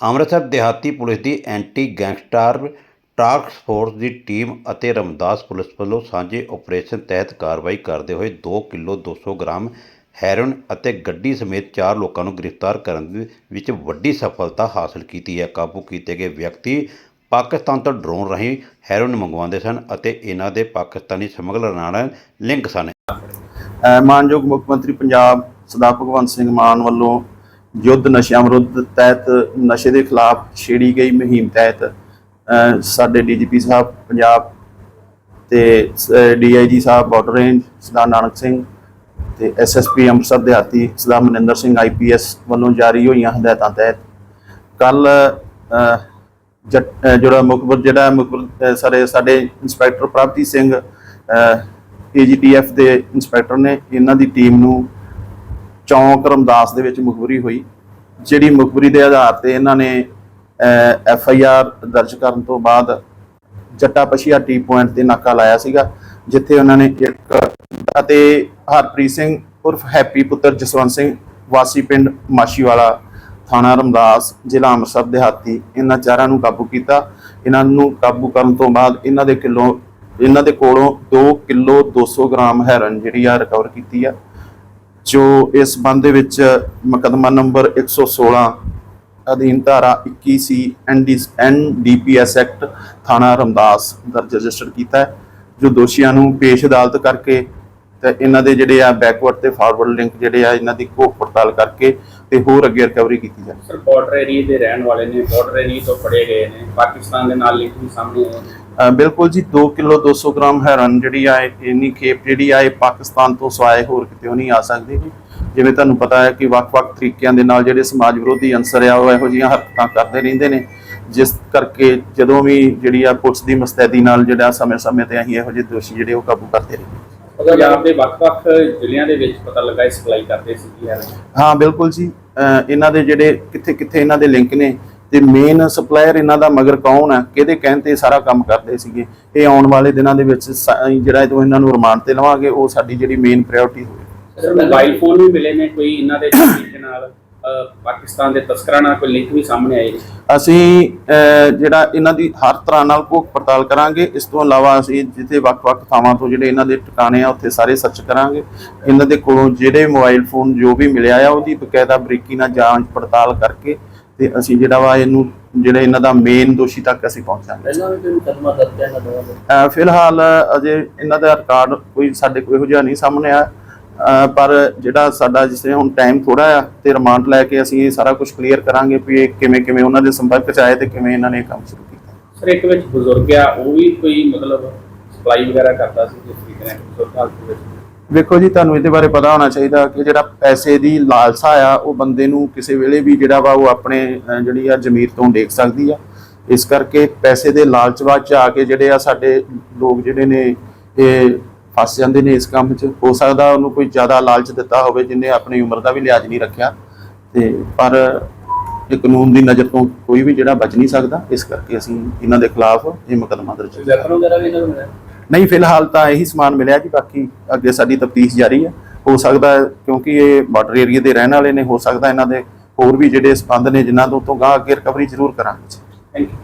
ਅੰਮ੍ਰਿਤਸਰ ਦਿਹਾਤੀ ਪੁਲਿਸ ਦੀ anti gangster task force ਦੀ ਟੀਮ ਅਤੇ ਰਮਦਾਸ ਪੁਲਿਸ ਵੱਲੋਂ ਸਾਂਝੇ ਆਪਰੇਸ਼ਨ ਤਹਿਤ ਕਾਰਵਾਈ ਕਰਦੇ ਹੋਏ 2 ਕਿਲੋ 200 ਗ੍ਰਾਮ ਹੈਰੋਇਨ ਅਤੇ ਗੱਡੀ ਸਮੇਤ 4 ਲੋਕਾਂ ਨੂੰ ਗ੍ਰਿਫਤਾਰ ਕਰਨ ਦੇ ਵਿੱਚ ਵੱਡੀ ਸਫਲਤਾ ਹਾਸਲ ਕੀਤੀ ਹੈ। ਕਾਬੂ ਕੀਤੇ ਗਏ ਵਿਅਕਤੀ ਪਾਕਿਸਤਾਨ ਤੋਂ ਡਰੋਨ ਰਾਹੀਂ ਹੈਰੋਇਨ ਮੰਗਵਾਉਂਦੇ ਸਨ ਅਤੇ ਇਹਨਾਂ ਦੇ ਪਾਕਿਸਤਾਨੀ ਸਮਗਲਰ ਨਾਲ ਲਿੰਕ ਸਨ। ਮਾਨਯੋਗ ਮੁੱਖ ਮੰਤਰੀ ਪੰਜਾਬ ਸਰਦਾਰ ਭਗਵੰਤ ਸਿੰਘ ਮਾਨ ਵੱਲੋਂ ਯੁੱਧ ਨਸ਼ਿਆਂ ਵਿਰੁੱਧ ਤਹਿਤ ਨਸ਼ੇ ਦੇ ਖਿਲਾਫ ਛੇੜੀ ਗਈ ਮੁਹਿੰਮ ਤਹਿਤ ਅ, ਸਾਡੇ ਡੀਜੀਪੀ ਸਾਹਿਬ ਪੰਜਾਬ ਤੇ ਡੀਆਈਜੀ ਸਾਹਿਬ ਬਾਰਡਰ ਰੇਂਜ ਸਰਦਾਰ ਨਾਨਕ ਸਿੰਘ ਤੇ ਐਸਐਸਪੀ ਅੰਮ੍ਰਿਤਸਰ ਦਿਹਾਤੀ ਸਰਦਾਰ ਮਨਿੰਦਰ ਸਿੰਘ ਆਈਪੀਐਸ ਵੱਲੋਂ ਜਾਰੀ ਹੋਈਆਂ ਹਦਾਇਤਾਂ ਤਹਿਤ ਕੱਲ ਜਿਹੜਾ ਮੁਖਬਰ ਜਿਹੜਾ ਮੁਖਬਰ ਸਾਰੇ ਸਾਡੇ ਇੰਸਪੈਕਟਰ ਪ੍ਰਭਜੀਤ ਸਿੰਘ ਏਜੀਟੀਐਫ ਦੇ ਇੰਸਪੈਕਟਰ ਨੇ ਇਹਨਾਂ ਦੀ ਟੀਮ ਨੂੰ ਚੌਂਕ ਰਮਦਾਸ ਦੇ ਵਿੱਚ ਮੁਖਬਰੀ ਹੋਈ, ਜਿਹੜੀ ਮੁਖਬਰੀ ਦੇ ਆਧਾਰ ਤੇ ਇਹਨਾਂ ਨੇ ਐਫ ਆਈ ਆਰ ਦਰਜ ਕਰਨ ਤੋਂ ਬਾਅਦ ਜੱਟਾ ਪਸ਼ੀਆ ਟੀ ਪੁਆਇੰਟ ਤੇ ਨਾਕਾ ਲਾਇਆ ਸੀਗਾ, ਜਿੱਥੇ ਉਹਨਾਂ ਨੇ ਇੱਕ ਅਤੇ ਹਰਪ੍ਰੀਤ ਸਿੰਘ ਉਰਫ ਹੈਪੀ ਪੁੱਤਰ ਜਸਵੰਤ ਸਿੰਘ, ਵਾਸੀ ਪਿੰਡ ਮਾਸ਼ੀਵਾਲਾ ਥਾਣਾ ਰਮਦਾਸ, ਜ਼ਿਲ੍ਹਾ ਅੰਮ੍ਰਿਤਸਰ, ਦਿਹਾਤੀ, ਇਹਨਾਂ ਚਾਰਾਂ ਨੂੰ ਕਾਬੂ ਕੀਤਾ। ਇਹਨਾਂ ਨੂੰ ਕਾਬੂ ਕਰਨ ਤੋਂ ਬਾਅਦ ਇਹਨਾਂ ਦੇ ਕਿਲੋ, ਇਹਨਾਂ ਦੇ ਕੋਲੋਂ 2 ਕਿਲੋ 200 ਗ੍ਰਾਮ ਹੈਰਨ ਜਿਹੜੀ ਆ ਰਿਕਵਰ ਕੀਤੀ ਆ। ਜੋ ਇਸ ਸੰਬੰਧ ਦੇ ਵਿੱਚ ਮੁਕੱਦਮਾ ਨੰਬਰ 116 ਅਧੀਨ ਧਾਰਾ 21 ਸੀ ਐਨਡੀਪੀਐਸ ਐਕਟ ਥਾਣਾ ਰਮਦਾਸ ਦਰਜ ਰਜਿਸਟਰ ਕੀਤਾ ਹੈ, ਜੋ ਦੋਸ਼ੀਆਂ ਨੂੰ ਪੇਸ਼ ਅਦਾਲਤ ਕਰਕੇ ਤੇ ਇਹਨਾਂ ਦੇ ਜਿਹੜੇ ਆ ਬੈਕਵਰਡ ਤੇ ਫਾਰਵਰਡ ਲਿੰਕ ਜਿਹੜੇ ਆ ਇਹਨਾਂ ਦੀ ਘੋਖ ਪੜਤਾਲ ਕਰਕੇ ਤੇ ਹੋਰ ਅੱਗੇ ਰਿਕਵਰੀ ਕੀਤੀ ਜਾਵੇ। ਸਰ ਬਾਰਡਰ ਏਰੀਏ ਦੇ ਰਹਿਣ ਵਾਲੇ ਨੇ ਬਾਰਡਰ ਏਰੀਏ ਤੋਂ ਫੜੇ ਗਏ ਨੇ ਪਾਕਿਸਤਾਨ ਦੇ ਨਾਲ ਲਿੰਕ ਵੀ ਸਾਹਮਣੇ ਅ, ਬਿਲਕੁਲ ਜੀ 2 ਕਿਲੋ 200 ਗ੍ਰਾਮ ਹੈਰਨ ਜਿਹੜੀ ਆ ਇੰਨੀ ਖੇਪ ਜਿਹੜੀ ਆ ਇਹ ਪਾਕਿਸਤਾਨ ਤੋਂ ਸਿਵਾਏ ਹੋਰ ਕਿਤੇ ਨਹੀਂ ਆ ਸਕਦੀ। ਜੀ ਜਿਵੇਂ ਤੁਹਾਨੂੰ ਪਤਾ ਹੈ ਕਿ ਵੱਖ-ਵੱਖ ਤਰੀਕਿਆਂ ਦੇ ਨਾਲ ਜਿਹੜੇ ਸਮਾਜ ਵਿਰੋਧੀ ਅੰਸਰ ਆ ਉਹ ਇਹੋ ਜਿਹੀਆਂ ਹਰਕਤਾਂ ਕਰਦੇ ਰਹਿੰਦੇ ਨੇ। ਜਿਸ ਕਰਕੇ ਜਦੋਂ ਵੀ ਜਿਹੜੀ ਆ ਪੁਲਿਸ ਦੀ ਮੁਸਤੈਦੀ ਨਾਲ ਜਿਹੜਾ ਸਮੇਂ-ਸਮੇਂ ਤੇ ਅਸੀਂ ਇਹੋ ਜਿਹੇ ਦੋਸ਼ੀ ਜਿਹੜੇ ਉਹ ਕਾਬੂ ਕਰਦੇ ਰਹਿੰਦੇ ਪੰਜਾਬ ਦੇ ਵੱਖ-ਵੱਖ ਜ਼ਿਲ੍ਹਿਆਂ ਦੇ ਵਿੱਚ ਪਤਾ ਲੱਗਾ ਇਹ ਸਪਲਾਈ ਕਰਦੇ ਸੀ ਜੀ ਹਾਂ ਬਿਲਕੁਲ ਜੀ। ਇਹਨਾਂ ਦੇ ਜਿਹੜੇ ਕਿੱਥੇ-ਕਿੱਥੇ ਇਹਨਾਂ ਦੇ ਲਿੰਕ ਨੇ ਤੇ ਮੇਨ ਸਪਲਾਇਰ ਇਹਨਾਂ ਦਾ ਮਗਰ ਕੌਣ ਹੈ ਕਿਹਦੇ ਕਹਿਣ ਤੇ ਸਾਰਾ ਕੰਮ ਕਰਦੇ ਸੀਗੇ? ਇਹ ਆਉਣ ਵਾਲੇ ਦਿਨਾਂ ਦੇ ਵਿੱਚ ਜਿਹੜਾ ਇਹ ਇਹਨਾਂ ਨੂੰ ਰਿਮਾਂਡ ਤੇ ਲਵਾਂਗੇ ਉਹ ਸਾਡੀ ਜਿਹੜੀ ਮੇਨ ਪ੍ਰਾਇੋਰਟੀ ਹੋਵੇ। ਸਰ ਮੋਬਾਈਲ ਫੋਨ ਵੀ ਮਿਲੇ ਨੇ ਕੋਈ ਇਹਨਾਂ ਦੇ ਨਾਲ? ਪਾਕਿਸਤਾਨ ਦੇ ਤਸਕਰਾਂ ਨਾਲ ਕੋਈ ਲਿੰਕ ਵੀ ਸਾਹਮਣੇ ਆਏ ਅਸੀਂ ਜਿਹੜਾ ਇਹਨਾਂ ਦੀ ਹਰ ਤਰ੍ਹਾਂ ਨਾਲ ਭੁੱਖ ਪੜਤਾਲ ਕਰਾਂਗੇ। ਇਸ ਤੋਂ ਇਲਾਵਾ ਅਸੀਂ ਜਿੱਥੇ ਵੱਖ-ਵੱਖ ਥਾਵਾਂ ਤੋਂ ਜਿਹੜੇ ਇਹਨਾਂ ਦੇ ਟਿਕਾਣੇ ਆ ਉੱਥੇ ਸਾਰੇ ਸਰਚ ਕਰਾਂਗੇ। ਇਹਨਾਂ ਦੇ ਕੋਲੋਂ ਜਿਹੜੇ ਮੋਬਾਈਲ ਫੋਨ ਜੋ ਵੀ ਮਿਲਿਆ ਆ ਉਹਦੀ ਬਕਾਇਦਾ ਬਰੀਕੀ ਨਾਲ ਜਾਂਚ ਪੜਤਾਲ ਕਰਕੇ ਤੇ ਅਸੀਂ ਜਿਹੜਾ ਵਾ ਇਹਨੂੰ ਜਿਹੜੇ ਇਹਨਾਂ ਦਾ ਮੇਨ ਦੋਸ਼ੀ ਤੱਕ ਅਸੀਂ ਪਹੁੰਚਾਂਗੇ। ਪਹਿਲਾਂ ਵੀ ਕੋਈ ਮੁਕੱਦਮਾ ਦਰਜ ਹੈ ਨਾ ਦੋਵਾਂ ਦੇ ਫਿਲਹਾਲ ਅਜੇ ਇਹਨਾਂ ਦਾ ਰਿਕਾਰਡ ਕੋਈ ਸਾਡੇ ਕੋਲ ਇਹੋ ਜਿਹਾ ਨਹੀਂ ਸਾਹਮਣੇ ਆ ਪਰ ਜਿਹੜਾ ਸਾਡਾ ਜਿਸ ਤਰ੍ਹਾਂ ਹੁਣ ਟਾਈਮ ਥੋੜਾ ਆ ਤੇ ਰਿਮਾਂਡ ਲੈ ਕੇ ਅਸੀਂ ਇਹ ਸਾਰਾ ਕੁਝ ਕਲੀਅਰ ਕਰਾਂਗੇ ਵੀ ਇਹ ਕਿਵੇਂ ਕਿਵੇਂ ਉਹਨਾਂ ਦੇ ਸੰਪਰਕ ਚ ਆਏ ਤੇ ਕਿਵੇਂ ਇਹਨਾਂ ਨੇ ਇਹ ਕੰਮ ਸ਼ੁਰੂ ਕੀਤਾ। ਸਰ ਇੱਕ ਵਿੱਚ ਬਜ਼ੁਰਗ ਆ ਉਹ ਵੀ ਕੋਈ ਮਤਲਬ ਸਪਲਾਈ ਵਗੈਰਾ ਕਰਦਾ ਸੀ ਜਿਸ ਤਰੀਕੇ ਨਾਲ ਬਜ਼ੁਰਗ ਹਾਲਤ ਵਿੱਚ? ਵੇਖੋ ਜੀ ਤੁਹਾਨੂੰ ਇਹਦੇ ਬਾਰੇ ਪਤਾ ਹੋਣਾ ਚਾਹੀਦਾ ਕਿ ਜਿਹੜਾ ਪੈਸੇ ਦੀ ਲਾਲਸਾ ਆ ਉਹ ਬੰਦੇ ਨੂੰ ਕਿਸੇ ਵੇਲੇ ਵੀ ਜਿਹੜਾ ਵਾ ਉਹ ਆਪਣੇ ਜਿਹੜੀ ਆ ਜ਼ਮੀਰ ਤੋਂ ਡੇਕ ਸਕਦੀ ਆ। ਇਸ ਕਰਕੇ ਪੈਸੇ ਦੇ ਲਾਲਚ ਵਿੱਚ ਆ ਕੇ ਜਿਹੜੇ ਆ ਸਾਡੇ ਲੋਕ ਜਿਹੜੇ ਨੇ ਇਹ ਫਸ ਜਾਂਦੇ ਨੇ ਇਸ ਕੰਮ 'ਚ। ਹੋ ਸਕਦਾ ਉਹਨੂੰ ਕੋਈ ਜ਼ਿਆਦਾ ਲਾਲਚ ਦਿੱਤਾ ਹੋਵੇ ਜਿਨੇ ਆਪਣੀ ਉਮਰ ਦਾ ਵੀ ਲਿਹਾਜ਼ ਨਹੀਂ ਰੱਖਿਆ। ਤੇ ਪਰ ਇਹ ਕਾਨੂੰਨ ਦੀ ਨਜ਼ਰ ਤੋਂ ਕੋਈ ਵੀ ਜਿਹੜਾ ਬਚ ਨਹੀਂ ਸਕਦਾ ਇਸ ਕਰਕੇ ਅਸੀਂ ਇਹਨਾਂ ਦੇ ਖਿਲਾਫ ਇਹ ਮੁਕੱਦਮਾ ਦਰਜ ਕੀਤਾ। ਨਹੀਂ ਫਿਲਹਾਲ ਤਾਂ ਇਹੀ ਸਮਾਨ ਮਿਲਿਆ ਜੀ ਬਾਕੀ ਅੱਗੇ ਸਾਡੀ ਤਫਤੀਸ਼ ਜਾਰੀ ਹੈ। ਹੋ ਸਕਦਾ ਕਿਉਂਕਿ ਇਹ ਬਾਰਡਰ ਏਰੀਆ ਦੇ ਰਹਿਣ ਵਾਲੇ ਨੇ ਹੋ ਸਕਦਾ ਇਹਨਾਂ ਦੇ ਹੋਰ ਵੀ ਜਿਹੜੇ ਸਬੰਧ ਨੇ ਜਿਨ੍ਹਾਂ ਤੋਂ ਤੋਂ ਗਾਂ ਅੱਗੇ ਰਿਕਵਰੀ ਜ਼ਰੂਰ ਕਰਾਂਗੇ। Thank you